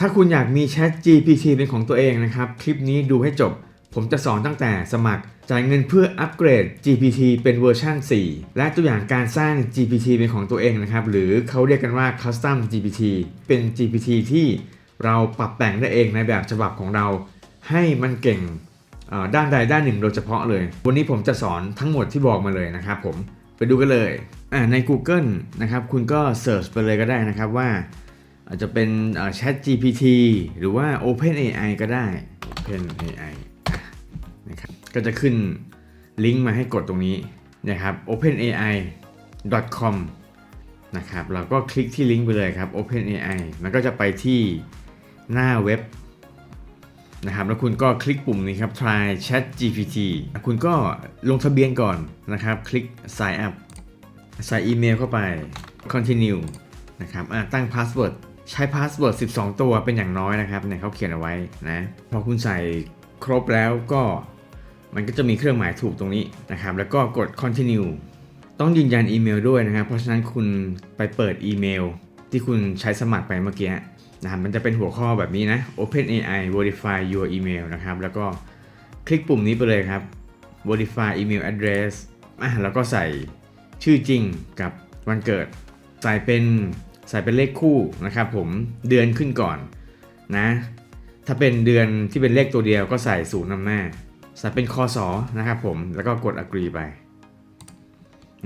ถ้าคุณอยากมี Chat GPT เป็นของตัวเองนะครับ คลิปนี้ดูให้จบ ผมจะสอนตั้งแต่สมัคร จ่ายเงินเพื่ออัปเกรด GPT เป็นเวอร์ชัน4 และตัวอย่างการสร้าง GPT เป็นของตัวเองนะครับ หรือเขาเรียกกันว่า Custom GPT เป็น GPT ที่เราปรับแต่งได้เองในแบบฉบับของเรา ให้มันเก่งด้านใดด้านหนึ่งโดยเฉพาะเลย วันนี้ผมจะสอนทั้งหมดที่บอกมาเลยนะครับผม ไปดูกันเลยใน Google นะครับ คุณก็เ e ิร์ชไปเลยก็ได้นะครับว่า อาจจะเป็น Chat GPT หรือว่า Open AI ก็ได้ Open AI นะครับก็จะขึ้นลิงก์มาให้กดตรงนี้นะครับ openai.com นะครับเราก็คลิกที่ลิงก์ไปเลยครับ OpenAI มันก็จะไปที่หน้าเว็บนะครับแล้วคุณก็คลิกปุ่มนี้ครับ try Chat GPT คุณก็ลงทะเบียนก่อนนะครับ คลิก sign up ใส่อีเมลเข้าไป continue นะครับตั้งพาสเวิร์ด ใช้พาสเวิร์ด12 ตัวเป็นอย่างน้อยนะครับเนี่ยเขาเขียนเอาไว้นะพอคุณใส่ครบแล้วก็มันก็จะมีเครื่องหมายถูกตรงนี้นะครับ แล้วก็กด continue ต้องยืนยันอีเมลด้วยนะครับ เพราะฉะนั้นคุณไปเปิดอีเมล ที่คุณใช้สมัครไปเมื่อกี้นะครับมันจะเป็นหัวข้อแบบนี้นะ OpenAI verify your email นะครับ แล้วก็คลิกปุ่มนี้ไปเลยครับ verify email address อะแล้วก็ใส่ชื่อจริงกับวันเกิด ใส่เป็น ใส่เป็นเลขคู่นะครับผมเดือนขึ้นก่อนนะ ถ้าเป็นเดือนที่เป็นเลขตัวเดียวก็ใส่ศูนย์นำหน้า ใส่เป็นคอสอนะครับผมแล้วก็กด agree ไป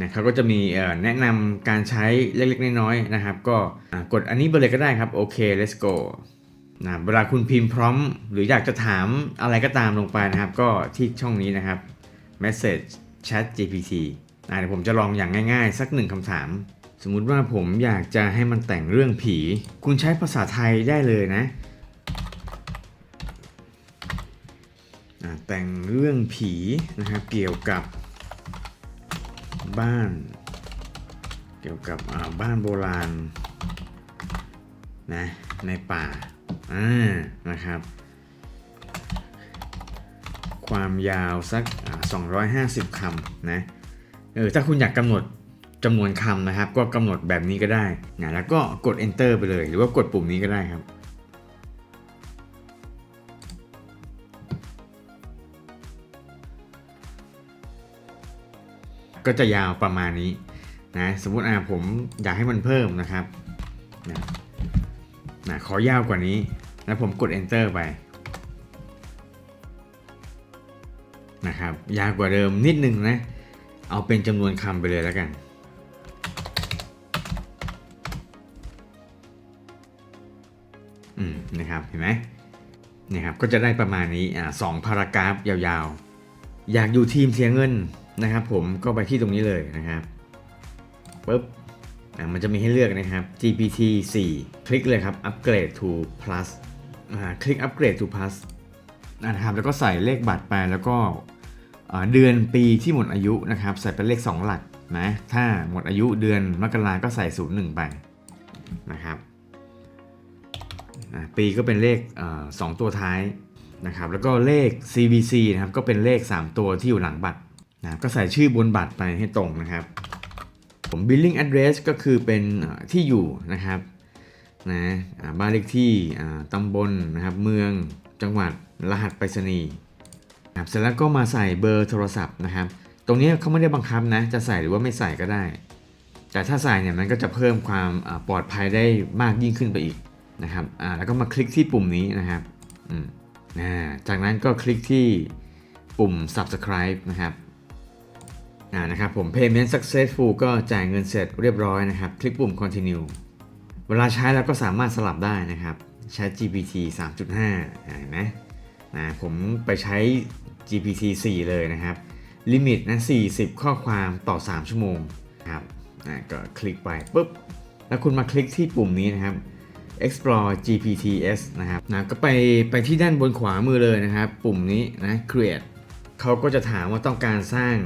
นะเขาก็จะมีแนะนำการใช้เล็กๆ น้อยๆนะครับ ก็กดอันนี้ไปเลยก็ได้ครับโอเค let's go นะเวลาคุณพิมพ์พร้อม หรืออยากจะถามอะไรก็ตามลงไปนะครับ ก็ที่ช่องนี้นะครับ message chat GPT นะเดี๋ยวผมจะลองอย่างง่ายๆ สักหนึ่งคำถาม สมมุติว่าผมอยากจะให้มันแต่งเรื่องผี คุณใช้ภาษาไทยได้เลยนะ แต่งเรื่องผีนะครับเกี่ยวกับบ้าน เกี่ยวกับบ้านโบราณนะในป่าอ่านะครับ ความยาวสัก 250คำนะเออถ้าคุณอยากกำหนด จำนวนคำนะครับ ก็กำหนดแบบนี้ก็ได้นะแล้วก็กด enter ไปเลย หรือว่ากดปุ่มนี้ก็ได้ครับ ก็จะยาวประมาณนี้นะสมมุติอ่าผมอยากให้มันเพิ่มนะครับนะนะขอยาวกว่านี้ แล้วผมกด enter ไปนะครับยาวกว่าเดิมนิดนึงนะ เอาเป็นจำนวนคำไปเลยแล้วกัน อืมนะครับเห็นไหมนี่ครับก็จะได้ประมาณนี้อ่าสองพารากราฟยาวๆ อยากอยู่ทีมเสียเงินนะครับ ผมก็ไปที่ตรงนี้เลยนะครับปุ๊บอะมันจะมีให้เลือกนะครับ GPT 4 คลิกเลยครับ Upgrade to Plus อ่าคลิก Upgrade to Plus นะครับแล้วก็ใส่เลขบัตรไปแล้วก็เดือนปีที่หมดอายุนะครับ ใส่เป็นเลข 2 หลักนะถ้าหมดอายุเดือนมกราก็ใส่01ไปนะครับ ปีก็เป็นเลขเอ่อสองตัวท้ายนะครับแล้วก็เลข CBC นะครับก็เป็นเลข 3 ตัวที่อยู่หลังบัตรนะก็ใส่ชื่อบนบัตรไปให้ตรงนะครับ ผม billing address ก็คือเป็นที่อยู่นะครับนะบ้านเลขที่ตำบลนะครับเมืองจังหวัดรหัสไปรษณีย์ครับเสร็จแล้วก็มาใส่เบอร์โทรศัพท์นะครับ ตรงนี้เขาไม่ได้บังคับนะจะใส่หรือว่าไม่ใส่ก็ได้ แต่ถ้าใส่เนี่ยมันก็จะเพิ่มความปลอดภัยได้มากยิ่งขึ้นไปอีก นะครับอ่าแล้วก็มาคลิกที่ปุ่มนี้นะครับอืมอ่าจากนั้นก็คลิกที่ปุ่ม subscribe นะครับอ่านะครับผม payment successful ก็จ่ายเงินเสร็จเรียบร้อยนะครับ คลิกปุ่ม continue เวลาใช้แล้วก็สามารถสลับได้นะครับ ใช้ GPT 3.5เห็นไหมนะผมไปใช้ GPT 4 เลยนะครับ ลิมิตนะ 40 ข้อความต่อ 3 ชั่วโมงนะครับอ่าก็คลิกไปปุ๊บ แล้วคุณมาคลิกที่ปุ่มนี้นะครับ explore GPTs นะครับนะก็ไปไปที่ด้านบนขวามือเลยนะครับ ปุ่มนี้นะ create เขาก็จะถามว่าต้องการสร้าง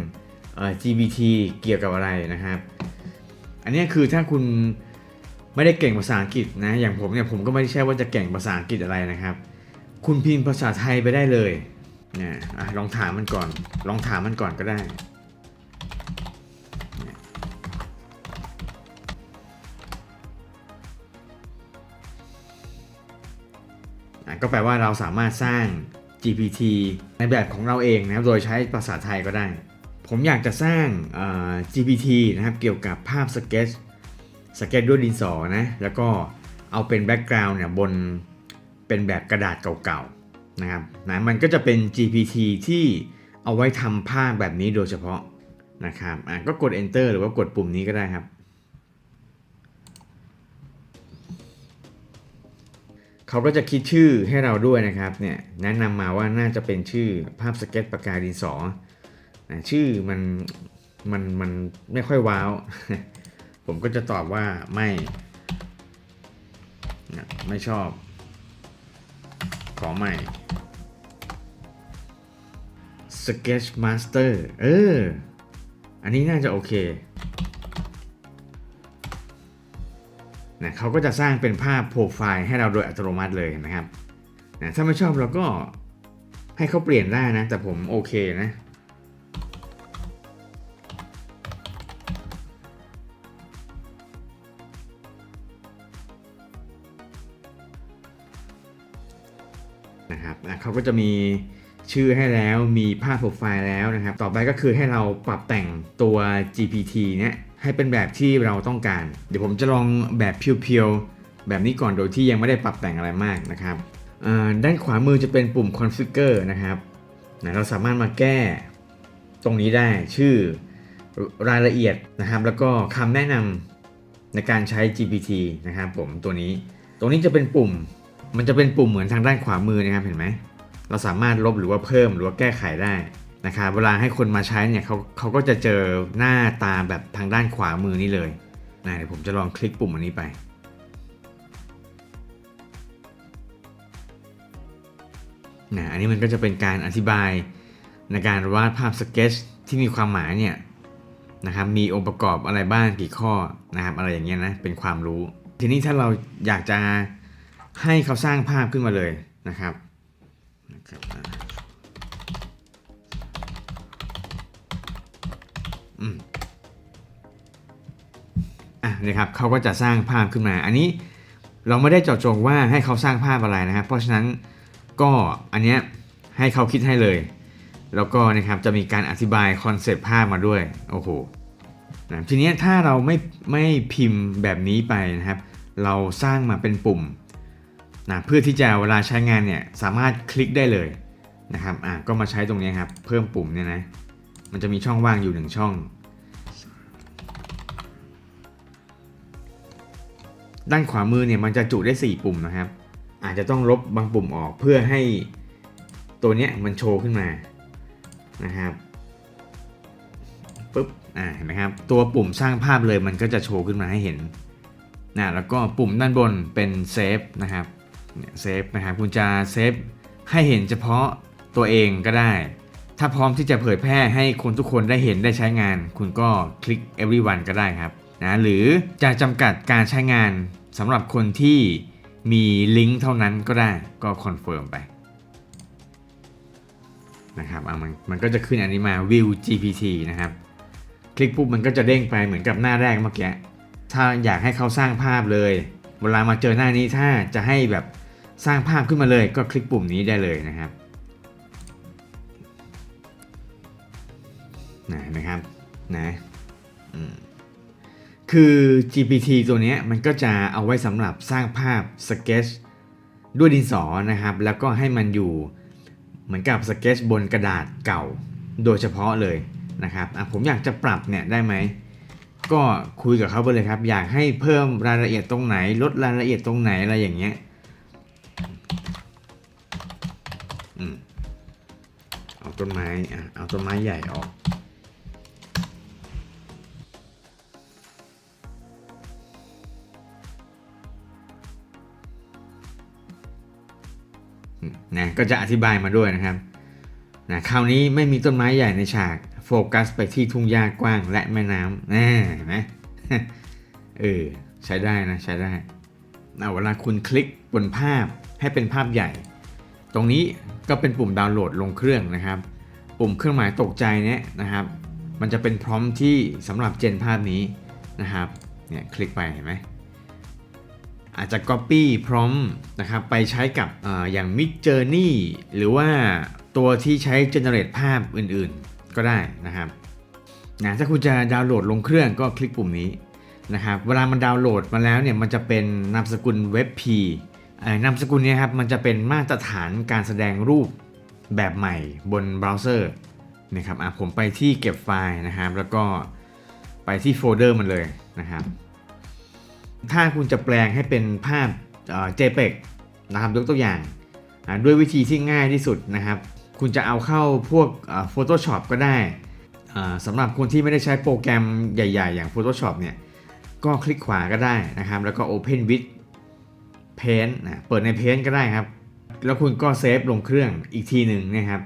GPT เกี่ยวกับอะไรนะครับ อันนี้คือถ้าคุณไม่ได้เก่งภาษาอังกฤษนะอย่างผมเนี่ยผมก็ไม่ใช่ว่าจะเก่งภาษาอังกฤษอะไรนะครับ คุณพิมพ์ภาษาไทยไปได้เลยนี่ยอะลองถามมันก่อน ลองถามมันก่อนก็ได้ ก็แปลว่าเราสามารถสร้าง GPT ในแบบของเราเองนะครับ โดยใช้ภาษาไทยก็ได้ ผมอยากจะสร้าง GPT นะครับ เกี่ยวกับภาพสเก็ตสเก็ตด้วยดินสอนะ แล้วก็เอาเป็นแบ็กกราวน์เนี่ยบนเป็นแบบกระดาษเก่าๆนะครับนะมันก็จะเป็น GPT ที่เอาไว้ทำภาพแบบนี้โดยเฉพาะนะครับอะก็กด enter หรือว่ากดปุ่มนี้ก็ได้ครับ เขาก็จะคิดชื่อให้เราด้วยนะครับเนี่ยแนะนำมาว่าน่าจะเป็นชื่อภาพสเก็ตปากกาดินสอชื่อมันมันมันไม่ค่อยว้าว ผมก็จะตอบว่าไม่ไม่ชอบ ขอใหม่ Sketch Master เออ อันนี้น่าจะโอเค นะเขาก็จะสร้างเป็นภาพโปรไฟล์ให้เราโดยอัตโนมัติเลยนะครับนะถ้าไม่ชอบเราก็ให้เขาเปลี่ยนได้นะ แต่ผมโอเคนะนะครับอะเขาก็จะมีชื่อให้แล้วมีภาพโปรไฟล์แล้วนะครับ ต่อไปก็คือให้เราปรับแต่งตัว GPT เนี่ย ให้เป็นแบบที่เราต้องการ เดี๋ยวผมจะลองแบบเพียวๆ แบบนี้ก่อนโดยที่ยังไม่ได้ปรับแต่งอะไรมากนะครับด้านขวามือจะเป็นปุ่ม configure นะครับนะเราสามารถมาแก้ตรงนี้ได้ชื่อรายละเอียดนะครับ แล้วก็คำแนะนำในการใช้ GPT นะครับผมตัวนี้ ตรงนี้จะเป็นปุ่ม มันจะเป็นปุ่มเหมือนทางด้านขวามือนะครับเห็นไหมเราสามารถลบหรือว่าเพิ่มหรือว่าแก้ไขได้ นะครับเวลาให้คนมาใช้เนี่ยเขาเขาก็จะเจอหน้าตาแบบทางด้านขวามือนี่เลยนะเดี๋ยวผมจะลองคลิกปุ่มอันนี้ไปนะอันนี้มันก็จะเป็นการอธิบายในการวาดภาพสเก็ตที่มีความหมายเนี่ยนะครับมีองค์ประกอบอะไรบ้างกี่ข้อนะครับอะไรอย่างเงี้ยนะเป็นความรู้ ทีนี้ถ้าเราอยากจะให้เขาสร้างภาพขึ้นมาเลยนะครับนะครับ อ่าอืมอะนี่ครับเขาก็จะสร้างภาพขึ้นมา อันนี้เราไม่ได้เจาะจงว่าให้เขาสร้างภาพอะไรนะครับ เพราะฉะนั้นก็อันเนี้ยให้เขาคิดให้เลย แล้วก็นะครับจะมีการอธิบายคอนเซปต์ภาพมาด้วยโอ้โหนะทีนี้ถ้าเราไม่ไม่พิมพ์แบบนี้ไปนะครับ เราสร้างมาเป็นปุ่มนะเพื่อที่จะเวลาใช้งานเนี่ยสามารถคลิกได้เลยนะครับอะก็มาใช้ตรงนี้ครับ เพิ่มปุ่มเนี่ยนะ มันจะมีช่องว่างอยู่หนึ่งช่อง ด้านขวามือเนี่ยมันจะจุได้ 4 ปุ่มนะครับ อาจจะต้องลบบางปุ่มออกเพื่อให้ตัวเนี้ยมันโชว์ขึ้นมานะครับปุ๊บอ่าเห็นไหมครับ ตัวปุ่มสร้างภาพเลยมันก็จะโชว์ขึ้นมาให้เห็นนะแล้วก็ปุ่มด้านบนเป็นเซฟนะครับเนี่ยเซฟนะครับ คุณจะเซฟให้เห็นเฉพาะตัวเองก็ได้ ถ้าพร้อมที่จะเผยแพร่ให้คนทุกคนได้เห็นได้ใช้งาน คุณก็คลิก everyone ก็ได้ครับนะหรือจะจำกัดการใช้งานสำหรับคนที่มีลิงก์เท่านั้นก็ได้ก็คอนเฟิร์มไปนะครับอะมันมันก็จะขึ้นอันนี้มา view GPT นะครับ คลิกปุ๊บมันก็จะเด้งไปเหมือนกับหน้าแรกเมื่อกี้ถ้าอยากให้เขาสร้างภาพเลย เวลามาเจอหน้านี้ถ้าจะให้แบบสร้างภาพขึ้นมาเลยก็คลิกปุ่มนี้ได้เลยนะครับ นะเห็นะครับนะอืมคือ GPT ตัวนี้มันก็จะเอาไว้สำหรับสร้างภาพสเก็ตด้วยดินสอนะครับ แล้วก็ให้มันอยู่เหมือนกับสเก็ตบนกระดาษเก่าโดยเฉพาะเลยนะครับอะผมอยากจะปรับเนี่ยได้ไหม ก็คุยกับเขาไปเลยครับ อยากให้เพิ่มรายละเอียดตรงไหน ลดรายละเอียดตรงไหนอะไรอย่างเงี้ยอืมเอาต้นไม้อะเอาต้นไม้ใหญ่ออก นะก็จะอธิบายมาด้วยนะครับนะคราวนี้ไม่มีต้นไม้ใหญ่ในฉากโฟกัสไปที่ทุ่งหญ้ากว้างและแม่น้ำน่เห็นไหมเออใช้ได้นะใช้ได้เอาเวลาคุณคลิกบนภาพให้เป็นภาพใหญ่ ตรงนี้ก็เป็นปุ่มดาวน์โหลดลงเครื่องนะครับ ปุ่มเครื่องหมายตกใจเนี้ยนะครับ มันจะเป็นพร้อมที่สำหรับเจนภาพนี้นะครับเนี่ยคลิกไปเห็นไหม อาจจะ Copy พร้อมนะครับไปใช้กับออย่าง Mid Journey หรือว่าตัวที่ใช้ Generate ภาพอื่นๆก็ได้นะครับนะถ้าคุณจะดาวน์โหลดลงเครื่องก็คลิกปุ่มนี้นะครับเวลามันดาวน์โหลดมาแล้วเนี่ยมันจะเป็นนามสกุล WebP เอ่อนามสกุลนี้ครับมันจะเป็นมาตรฐานการแสดงรูปแบบใหม่บนเบราว์เซอร์นะครับผมไปที่เก็บไฟล์นะครับ แล้วก็ไปที่โฟลเดอร์มันเลยนะครับ ถ้าคุณจะแปลงให้เป็นภาพ JPEG นะครับยกตัวอย่าง ด้วยวิธีที่ง่ายที่สุดนะครับ คุณจะเอาเข้าพวก Photoshop ก็ได้สำหรับคนที่ไม่ได้ใช้โปรแกรมใหญ่ ๆ อย่าง Photoshop เนี่ยก็คลิกขวาก็ได้นะครับ แล้วก็ Open with Paint นะเปิดใน Paint ก็ได้ครับ แล้วคุณก็เซฟลงเครื่องอีกทีหนึ่งนะครับ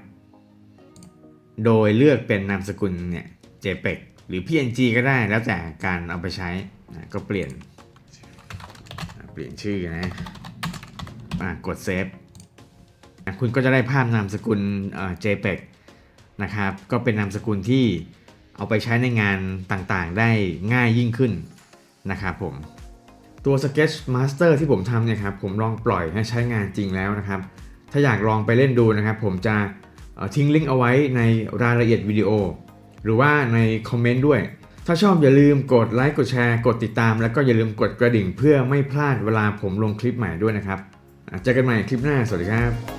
โดยเลือกเป็นนามสกุลเนี่ย JPEG หรือ PNG ก็ได้แล้วแต่การเอาไปใช้นะก็เปลี่ยน เปลี่ยนชื่อนะอะกดเซฟคุณก็จะได้ภาพนามสกุลเอ่อ JPEG นะครับ ก็เป็นนามสกุลที่เอาไปใช้ในงานต่างๆ ได้ง่ายยิ่งขึ้นนะครับผม ตัว Sketch Master ที่ผมทำเนี่ยครับ ผมลองปล่อยให้ใช้งานจริงแล้วนะครับ ถ้าอยากลองไปเล่นดูนะครับ ผมจะทิ้งลิงก์เอาไว้ในรายละเอียดวิดีโอ หรือว่าในคอมเมนต์ด้วย ถ้าชอบอย่าลืมกดไลค์กดแชร์กดติดตาม แล้วก็อย่าลืมกดกระดิ่งเพื่อไม่พลาดเวลาผมลงคลิปใหม่ด้วยนะครับเจอกันใหม่คลิปหน้าสวัสดีครับ